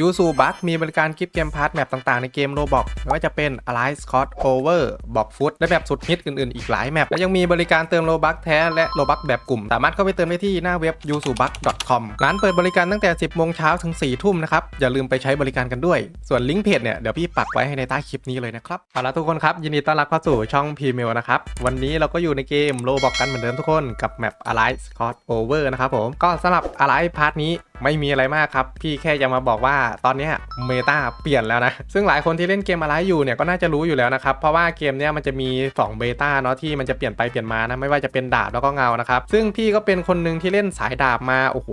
ยูซูบัคมีบริการคลิปเกมพาร์ทแมปต่างๆในเกมโรบอกไม่ว่าจะเป็น Alliance Scott Over บอกฟุตและแบบสุดฮิตอื่นๆ อีกหลายแมปและยังมีบริการเติมโลบัคแท้และโลบัคแบบกลุ่ม สามารถเข้าไปเติมได้ที่หน้าเว็บ y u s u b u c c o m ร้านเปิดบริการตั้งแต่ 10โมงเช้าถึง 4 ทุ่มนะครับ อย่าลืมไปใช้บริการกันด้วย ส่วนลิงก์เพจเนี่ย เดี๋ยวพี่ปักไว้ให้ในใต้คลิปนี้เลยนะครับเอาละทุกคนครับยินดีต้อนรับเข้าสู่ช่องพีเมลนะครับวันนี้เราก็อยู่ในเกมโลบอกกันเหมือนเดิมทุกคนกับแมป Alliance Scott Over นะครับผมก็สำหรับ Alice พาร์ทนี้ไม่มีอะไรมากครับ พี่แค่จะมาบอกว่าตอนนี้เมตาเปลี่ยนแล้วนะ ซึ่งหลายคนที่เล่นเกมอะไรอยู่เนี่ยก็น่าจะรู้อยู่แล้วนะครับ เพราะว่าเกมเนี้ยมันจะมี2เบต้าเนาะที่มันจะเปลี่ยนไปเปลี่ยนมานะไม่ว่าจะเป็นดาบแล้วก็เงานะครับ ซึ่งพี่ก็เป็นคนหนึ่งที่เล่นสายดาบมาโอ้โห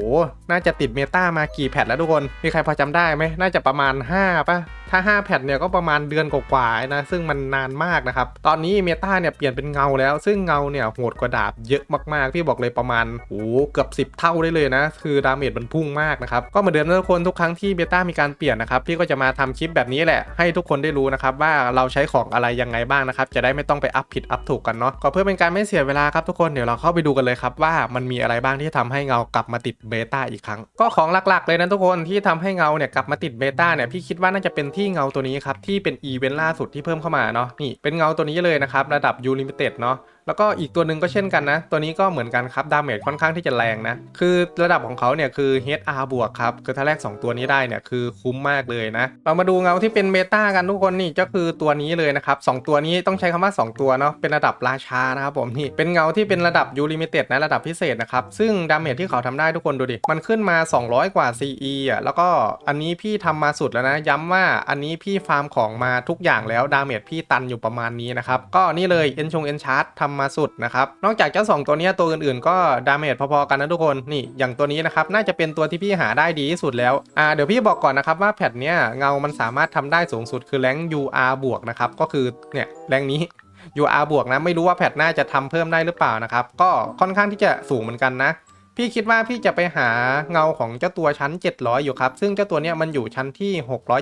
น่าจะติดเมตามากี่แพทแล้วทุกคนมีใครพอจำได้ไหมน่าจะประมาณ5ป่ะ ถ้า 5 แพทเนี่ยก็ประมาณเดือนกว่าๆนะซึ่งมันนานมากนะครับ ตอนนี้เมตาเนี่ยเปลี่ยนเป็นเงาแล้ว ซึ่งเงาเนี่ยโหดกว่าดาบเยอะมากๆ พี่บอกเลยประมาณโอ้โหเกือบ 10 เท่าได้เลยนะ คือดาเมจมันพุ่งมากนะครับก็เหมือนเดิมนะทุกคนทุกครั้งที่เบตามีการเปลี่ยนนะครับพี่ก็จะมาทำคลิปแบบนี้แหละให้ทุกคนได้รู้นะครับว่าเราใช้ของอะไรยังไงบ้างนะครับจะได้ไม่ต้องไปอัพผิดอัพถูกกันเนาะก็เพื่อเป็นการไม่เสียเวลาครับทุกคนเดี๋ยวเราเข้าไปดูกันเลยครับว่ามันมีอะไรบ้างที่ทำให้เงากลับมาติดเบต้าอีกครั้ง ก็ของหลักๆเลยนะทุกคนที่ทำให้เงาเนี่ยกลับมาติดเบต้าเนี่ยพี่คิดว่าน่าจะเป็นทีที่เงาตัวนี้ครับที่เป็นอีเวนต์ล่าสุดที่เพิ่มเข้ามาเนาะนี่เป็นเงาตัวนี้เลยนะครับระดับยูลิมิเต็ดเนาะแล้วก็อีกตัวหนึ่งก็เช่นกันนะ ตัวนี้ก็เหมือนกันครับ ดาเมจค่อนข้างที่จะแรงนะ คือระดับของเขาเนี่ยคือ HR บวกครับ คือถ้าแลก2ตัวนี้ได้เนี่ยคือคุ้มมากเลยนะ เรามาดูเงาที่เป็นเมตากันทุกคนนี่ก็คือตัวนี้เลยนะครับสตัวนี้ต้องใช้คำว่า 2 ตัวเนาะ เป็นระดับราชานะครับผมนี่ เป็นเงาที่เป็นระดับ U Limited นะระดับพิเศษนะครับ ซึ่งดาเมจที่เขาทำได้ทุกคนดูดิ มันขึ้นมา 200 กว่า CE อะ แล้วก็อันนี้พี่ทำมาสุดแล้วนะ ย้ำว่าอันนี้พี่ฟาร์มของมาทุกอย่างแล้ว ดาเมจพี่ตันอยู่ประมาณนี้นะครับ ก็นี่เลยเอ็นชงเอ็นชาร์ตทำมาสุดนะครับ นอกจากเจ้าสองตัวนี้ตัวอื่นๆก็ดาเมจพอๆกันนะทุกคนนี่อย่างตัวนี้นะครับน่าจะเป็นตัวที่พี่หาได้ดีที่สุดแล้วอ่าเดี๋ยวพี่บอกก่อนนะครับว่าแพทเนี้ยเงามันสามารถทำได้สูงสุดคือแรง UR บวกนะครับก็คือเนี่ยแรงนี้ UR บวกนะไม่รู้ว่าแพทน้าจะทำเพิ่มได้หรือเปล่านะครับก็ค่อนข้างที่จะสูงเหมือนกันนะพี่คิดว่าพี่จะไปหาเงาของเจ้าตัวชั้น 700 อยู่ครับ ซึ่งเจ้าตัวเนี้ยมันอยู่ชั้นที่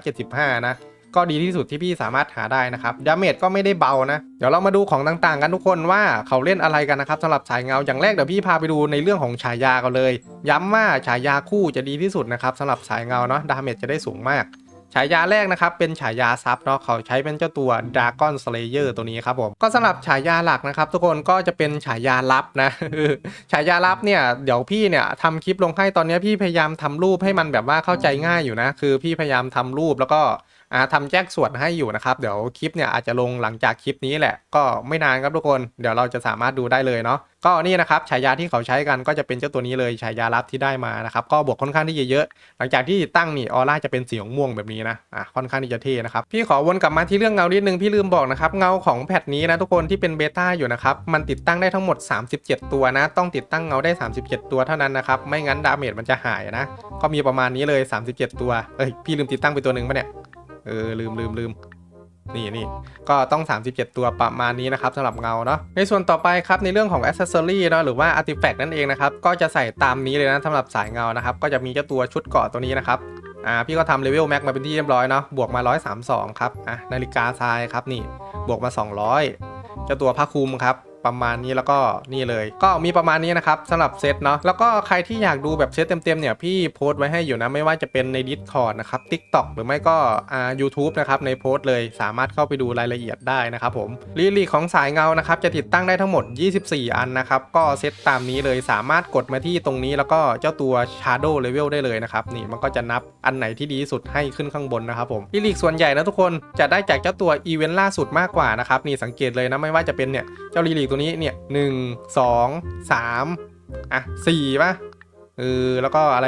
675 นะ ก็ดีที่สุดที่พี่สามารถหาได้นะครับดาเมจก็ไม่ได้เบานะ เดี๋ยวเรามาดูของต่างๆ กันทุกคนว่าเขาเล่นอะไรกันนะครับสำหรับสายเงาอย่างแรกเดี๋ยวพี่พาไปดูในเรื่องของฉายากันเลย ย้ำว่าฉายาคู่จะดีที่สุดนะครับสำหรับสายเงาเนาะดาเมจจะได้สูงมากฉายาแรกนะครับเป็นฉายาซับเนาะเขาใช้เป็นเจ้าตัว Dragon Slayer ตัวนี้ครับผมก็สำหรับฉายาหลักนะครับ ทุกคนก็จะเป็นฉายาลับนะฉายาลับเนี่ยเดี๋ยวพี่เนี่ยทำคลิปลงให้ตอนนี้พี่พยายามทำรูปให้มันแบบว่าเข้าใจง่ายอยู่นะ คือพี่พยายามทำรูปแล้วก็ ทำแจ้งส่วนให้อยู่นะครับ เดี๋ยวคลิปเนี่ยอาจจะลงหลังจากคลิปนี้แหละ ก็ไม่นานครับทุกคน เดี๋ยวเราจะสามารถดูได้เลยเนาะ ก็นี่นะครับฉายาที่เขาใช้กันก็จะเป็นเจ้าตัวนี้เลยฉายาลับที่ได้มานะครับ ก็บวกค่อนข้างที่จะเยอะ หลังจากที่ตั้งนี่ออร่าจะเป็นสีม่วงแบบนี้นะ อะค่อนข้างที่จะเท่นะครับ พี่ขอวนกลับมาที่เรื่องเงานิดนึงพี่ลืมบอกนะครับเงาของแพทนี้นะทุกคนที่เป็นเบต้าอยู่นะครับ มันติดตั้งได้ทั้งหมด 37 ตัวนะ ต้องติดตั้งเงาได้ 37 ตัวเท่านั้นนะครับไม่งั้นดาเมจมันจะหายนะก็มีประมาณนี้เลย 37 ตัวเอ้ยพี่ลืมติดตั้งไปตัวหนึ่งปะเนี่ย เออลืมลืมลืมนี่นี่ก็ต้อง 37 ตัวประมาณนี้นะครับสำหรับเงาเนาะในส่วนต่อไปครับในเรื่องของ Accessory เนาะหรือว่า Artifact นั่นเองนะครับก็จะใส่ตามนี้เลยนะสำหรับสายเงานะครับก็จะมีเจ้าตัวชุดเกาะตัวนี้นะครับอ่าพี่ก็ทำเลเวลแม็กมาเป็นที่เรียบร้อยเนาะบวกมา 132 ครับอะนาฬิกาทรายครับนี่บวกมา 200เจ้าตัวผ้าคลุมครับ ประมาณนี้แล้วก็นี่เลย ก็มีประมาณนี้นะครับสำหรับเซตเนาะแล้วก็ใครที่อยากดูแบบเซตเต็มๆเนี่ยพี่โพสต์ไว้ให้อยู่นะไม่ว่าจะเป็นใน Discord นะครับ TikTok หรือไม่ก็อ่า u t u b e นะครับในโพสต์เลยสามารถเข้าไปดูรายละเอียดได้นะครับผมลีลีของสายเงานะครับจะติดตั้งได้ทั้งหมด 24 อันนะครับก็เซตตามนี้เลยสามารถกดมาที่ตรงนี้แล้วก็เจ้าตัว Shadow Level ได้เลยนะครับนี่มันก็จะนับอันไหนที่ดีที่สุดให้ขึ้นข้างบนนะครับผมลีลีส่วนใหญ่นะทุกคนจะได้จากเจ้าตัวอีเวนต์ล่าสุดมากกว่านะครับนี่สังเกตเลยนะไม่ว่าจะเป็นเนี่ยเจ้าลีลีตัวนี้เนี่ยหนึ่งสองสามอะสี่ป่ะเออแล้วก็อะไร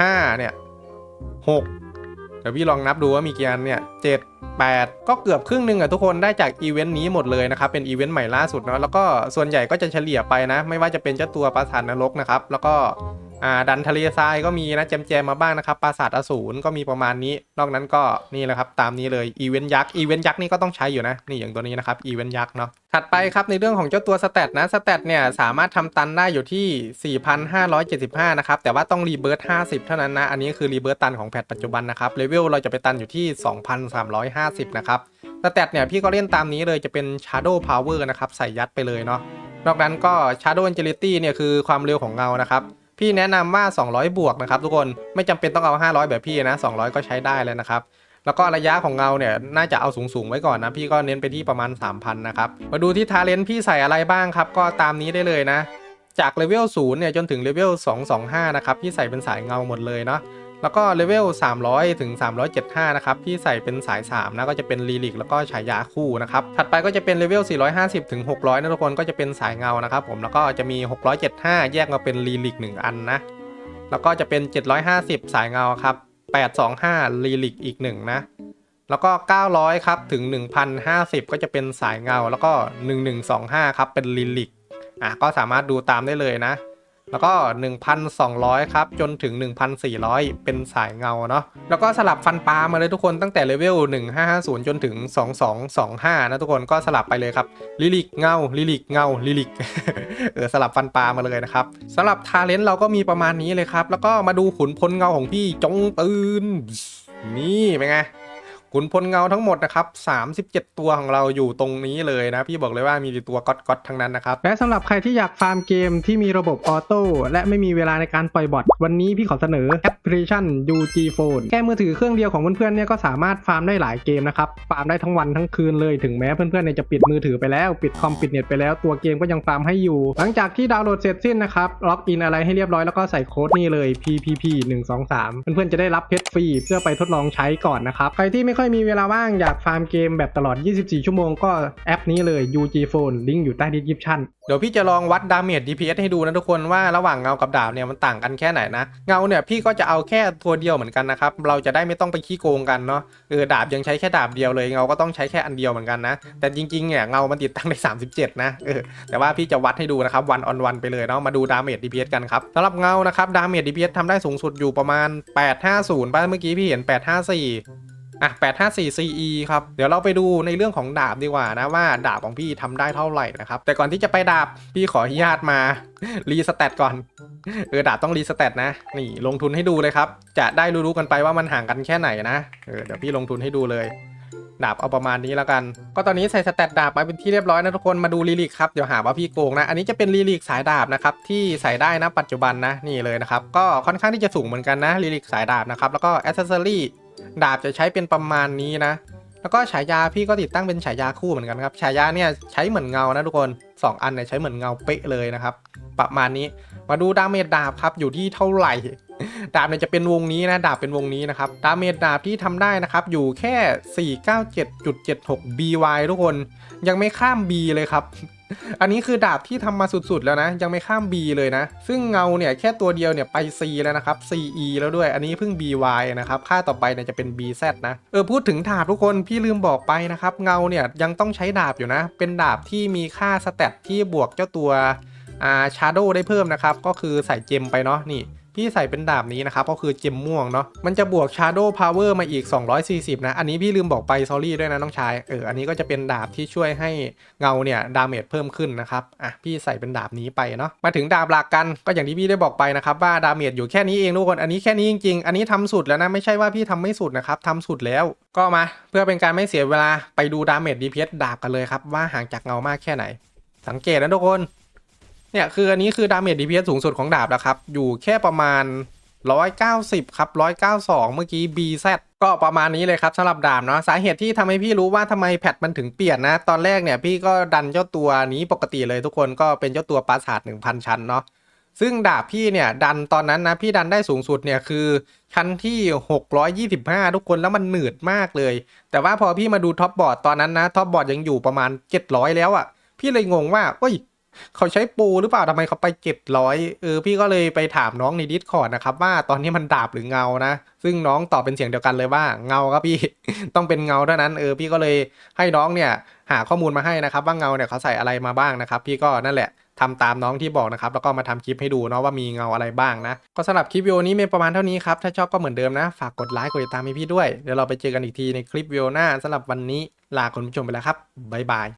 ห้าเนี่ยหกเดี๋ยวพี่ลองนับดูว่ามีกี่อันเนี่ยเจ็ดแปดก็เกือบครึ่งหนึ่งอะทุกคนได้จากอีเวนต์นี้หมดเลยนะครับ เป็นอีเวนต์ใหม่ล่าสุดเนาะแล้วก็ส่วนใหญ่ก็จะเฉลี่ยไปนะ ไม่ว่าจะเป็นเจ้าตัวปราสาทนรกนะครับ แล้วก็ อ่าดันทะเลทรายก็มีนะแจมแจมมาบ้างนะครับปราสาทอสูรก็มีประมาณนี้ นอกนั้นก็นี่แหละครับตามนี้เลยอีเวนต์ยักษ์อีเวนต์ยักษ์นี่ก็ต้องใช้อยู่นะนี่อย่างตัวนี้นะครับอีเวนต์ยักษ์เนาะถัดไปครับในเรื่องของเจ้าตัวสเตตนะสเตตเนี่ยสามารถทำตันได้อยู่ที่ 4,575 นะครับแต่ว่าต้องรีเบิร์ต50 เท่านั้นนะอันนี้คือรีเบิร์ตตันของแพทปัจจุบันนะครับเลเวลเราจะไปตันอยู่ที่ 2,350 นะครับสเตตเนี่ยพี่ก็เล่นตามนี้เลยจะเป็น Shadow Power นะครับใส่ยัดไปเลยเนาะนอกนั้นก็ Shadow Agility เนี่ยคือความเร็วของเงานะครับ พี่แนะนำว่า 200 บวกนะครับทุกคนไม่จำเป็นต้องเอา 500 แบบพี่นะ 200 ก็ใช้ได้เลยนะครับแล้วก็ระยะของเงาเนี่ยน่าจะเอาสูงๆไว้ก่อนนะ พี่ก็เน้นไปที่ประมาณ 3,000 นะครับ มาดูที่ทาเลนต์พี่ใส่อะไรบ้างครับ ก็ตามนี้ได้เลยนะ จากเลเวล0เนี่ยจนถึงเลเวล225 นะครับ พี่ใส่เป็นสายเงาหมดเลยเนาะ แล้วก็เลเวล 300 ถึง 375 นะครับพี่ใส่เป็นสาย 3 นะ ก็จะเป็นลีลิกแล้วก็ฉายาคู่นะครับ ถัดไปก็จะเป็นเลเวล 450 ถึง 600 นะทุกคน ก็จะเป็นสายเงานะครับผม แล้วก็จะมี 675 แยกมาเป็นลีลิก 1 อันนะ แล้วก็จะเป็น 750 สายเงาครับ 825 ลีลิกอีก 1 นะ แล้วก็ 900 ครับ ถึง 1050 ก็จะเป็นสายเงา แล้วก็ 1125 ครับ เป็นลีลิก อะ ก็สามารถดูตามได้เลยนะ แล้วก็ 1,200 ครับ จนถึง 1,400 เป็นสายเงาเนาะแล้วก็สลับฟันปลามาเลยทุกคนตั้งแต่เลเวล1550 จนถึง 2225 นะทุกคนก็สลับไปเลยครับลิลิกเงาลิลิกเงาลิลิกเออสลับฟันปลามาเลยนะครับสำหรับทาเลนต์เราก็มีประมาณนี้เลยครับ แล้วก็มาดูขุนพลเงาของพี่จงตื่นนี่เป็นไง ขุนพลเงาทั้งหมดนะครับ37 ตัวของเราอยู่ตรงนี้เลยนะ พี่บอกเลยว่ามีตัวก๊อตก๊อตทั้งนั้นนะครับ และสำหรับใครที่อยากฟาร์มเกมที่มีระบบออโต้และไม่มีเวลาในการปล่อยบอทวันนี้พี่ขอเสนอแอปพลิเคชัน UG Phone แค่มือถือเครื่องเดียวของเพื่อนๆเนี่ยก็สามารถฟาร์มได้หลายเกมนะครับ ฟาร์มได้ทั้งวันทั้งคืนเลยถึงแม้เพื่อนๆเนี่ยจะปิดมือถือไปแล้ว ปิดคอมปิดเน็ตไปแล้วตัวเกมก็ยังฟาร์มให้อยู่ หลังจากที่ดาวน์โหลดเสร็จสิ้นนะครับล็อกอินอะไรให้เรียบร้อยแล้วก็ใส่โค้ดนี่เลย PPP 1 2 3เพื่อนๆจะได้รับเพชรฟรีเพื่อไปทดลองใช้ก่อนนะครับใครที่ไม่ค่อยมีเวลาว่างอยากฟาร์มเกมแบบตลอด 24 ชั่วโมงก็แอปนี้เลย UG Phone ลิงก์อยู่ใต้ดีสคริปชั่นเดี๋ยวพี่จะลองวัดดาเมจ DPS ให้ดูนะทุกคนว่าระหว่างเงากับดาบเนี่ยมันต่างกันแค่ไหนนะ เงาเนี่ยพี่ก็จะเอาแค่ตัวเดียวเหมือนกันนะครับ เราจะได้ไม่ต้องไปขี้โกงกันเนาะเออดาบยังใช้แค่ดาบเดียวเลยเงาก็ต้องใช้แค่อันเดียวเหมือนกันนะ แต่จริงๆเนี่ยเงามันติดตั้งได้ 37 นะเออแต่ว่าพี่จะวัดให้ดูนะครับวันออนวันไปเลยเนาะมาดูดาเมจ DPS กันครับสำหรับเงานะครับดาเมจ DPS ทำได้สูงสุดอยู่ประมาณ 850ป่ะเมื่อกี้พี่เห็น 854 อะ854 CE ครับ เดี๋ยวเราไปดูในเรื่องของดาบดีกว่านะว่าดาบของพี่ทำได้เท่าไหร่นะครับ แต่ก่อนที่จะไปดาบพี่ขออนุญาตมารีสเตตก่อน เออดาบต้องรีสเตตนะ นี่ลงทุนให้ดูเลยครับ จะได้รู้ๆกันไปว่ามันห่างกันแค่ไหนนะ เออเดี๋ยวพี่ลงทุนให้ดูเลยดาบเอาประมาณนี้แล้วกัน ก็ตอนนี้ใส่สเตตดาบมาเป็นที่เรียบร้อยนะทุกคน มาดูลีลิกครับ เดี๋ยวหาว่าพี่โกงนะ อันนี้จะเป็นลีลิกสายดาบนะครับที่ใส่ได้นะปัจจุบันนะนี่เลยนะครับ ก็ค่อนข้างที่จะสูงเหมือนกันนะลีลิกสายดาบนะครับ แล้วก็อ c เซอรี่ ดาบจะใช้เป็นประมาณนี้นะ แล้วก็ฉายาพี่ก็ติดตั้งเป็นฉายาคู่เหมือนกันครับฉายาเนี่ยใช้เหมือนเงานะทุกคน 2 อันเนี่ยใช้เหมือนเงาเป๊ะเลยนะครับ ประมาณนี้มาดูดาเมจดาบครับอยู่ที่เท่าไหร่ ดาบเนี่ยจะเป็นวงนี้นะดาบเป็นวงนี้นะครับดาเมจดาบที่ทำได้นะครับอยู่แค่ 497.76 BY ทุกคน ยังไม่ข้าม B เลยครับ อันนี้คือดาบที่ทำมาสุดๆแล้วนะ ยังไม่ข้าม B เลยนะ ซึ่งเงาเนี่ยแค่ตัวเดียวเนี่ยไป C แล้วนะครับ CE แล้วด้วย อันนี้เพิ่ง BY นะครับ ค่าต่อไปเนี่ยจะเป็น BZ นะ เออพูดถึงดาบทุกคนพี่ลืมบอกไปนะครับ เงาเนี่ยยังต้องใช้ดาบอยู่นะ เป็นดาบที่มีค่าสเตตที่บวกเจ้าตัวอ่าชาร์โดได้เพิ่มนะครับ ก็คือใส่เจมไปเนาะนี่ พี่ใส่เป็นดาบนี้นะครับก็คือเจมม่วงเนาะมันจะบวก Shadow Power มาอีก 240 นะ อันนี้พี่ลืมบอกไปซอรี่ด้วยนะน้องชายเอออันนี้ก็จะเป็นดาบที่ช่วยให้เงาเนี่ยดาเมจเพิ่มขึ้นนะครับอะพี่ใส่เป็นดาบนี้ไปเนาะมาถึงดาบหลักกันก็อย่างที่พี่ได้บอกไปนะครับว่าดาเมจอยู่แค่นี้เองทุกคนอันนี้แค่นี้จริงๆ อันนี้ทำสุดแล้วนะไม่ใช่ว่าพี่ทำไม่สุดนะครับทำสุดแล้วก็มาเพื่อเป็นการไม่เสียเวลาไปดูดาเมจ DPS ดาบกันเลยครับว่าห่างจากเงามากแค่ไหน สังเกตนะทุกคน เนี่ยคืออันนี้คือดาเมจ DPS สูงสุดของดาบแล้วครับ อยู่แค่ประมาณ 190 ครับ 192 เมื่อกี้ BZ ก็ประมาณนี้เลยครับสำหรับดาบเนาะสาเหตุที่ทำให้พี่รู้ว่าทำไมแพทมันถึงเปลี่ยนนะ ตอนแรกเนี่ยพี่ก็ดันเจ้าตัวนี้ปกติเลยทุกคนก็เป็นเจ้าตัวปราสาท1,000 ชั้นเนาะซึ่งดาบพี่เนี่ยดันตอนนั้นนะพี่ดันได้สูงสุดเนี่ยคือชั้นที่ 625 ทุกคนแล้วมันหนืดมากเลย แต่ว่าพอพี่มาดูท็อปบอร์ดตอนนั้นนะท็อปบอร์ดยังอยู่ประมาณ 700 แล้วอะ่ะ พี่เลยงงว่าเอ้ย เขาใช้ปูหรือเปล่าทำไมเขาไปเจ็ดร้อยเออพี่ก็เลยไปถามน้องในดิสคอร์ดนะครับว่าตอนนี้มันดาบหรือเงานะ ซึ่งน้องตอบเป็นเสียงเดียวกันเลยว่าเงาครับพี่ต้องเป็นเงาเท่านั้นเออพี่ก็เลยให้น้องเนี่ยหาข้อมูลมาให้นะครับว่าเงาเนี่ยเขาใส่อะไรมาบ้างนะครับ พี่ก็นั่นแหละทำตามน้องที่บอกนะครับ แล้วก็มาทำคลิปให้ดูเนาะว่ามีเงาอะไรบ้างนะ ก็สำหรับคลิปวิดีโอนี้มีประมาณเท่านี้ครับ ถ้าชอบก็เหมือนเดิมนะ ฝากกดไลค์กดติดตามให้พี่ด้วย เดี๋ยวเราไปเจอกันอีกทีในคลิปวิดีโอหน้าสำหรับวันนี้ลาคุณผู้ชมไปแล้วครับบ๊ายบาย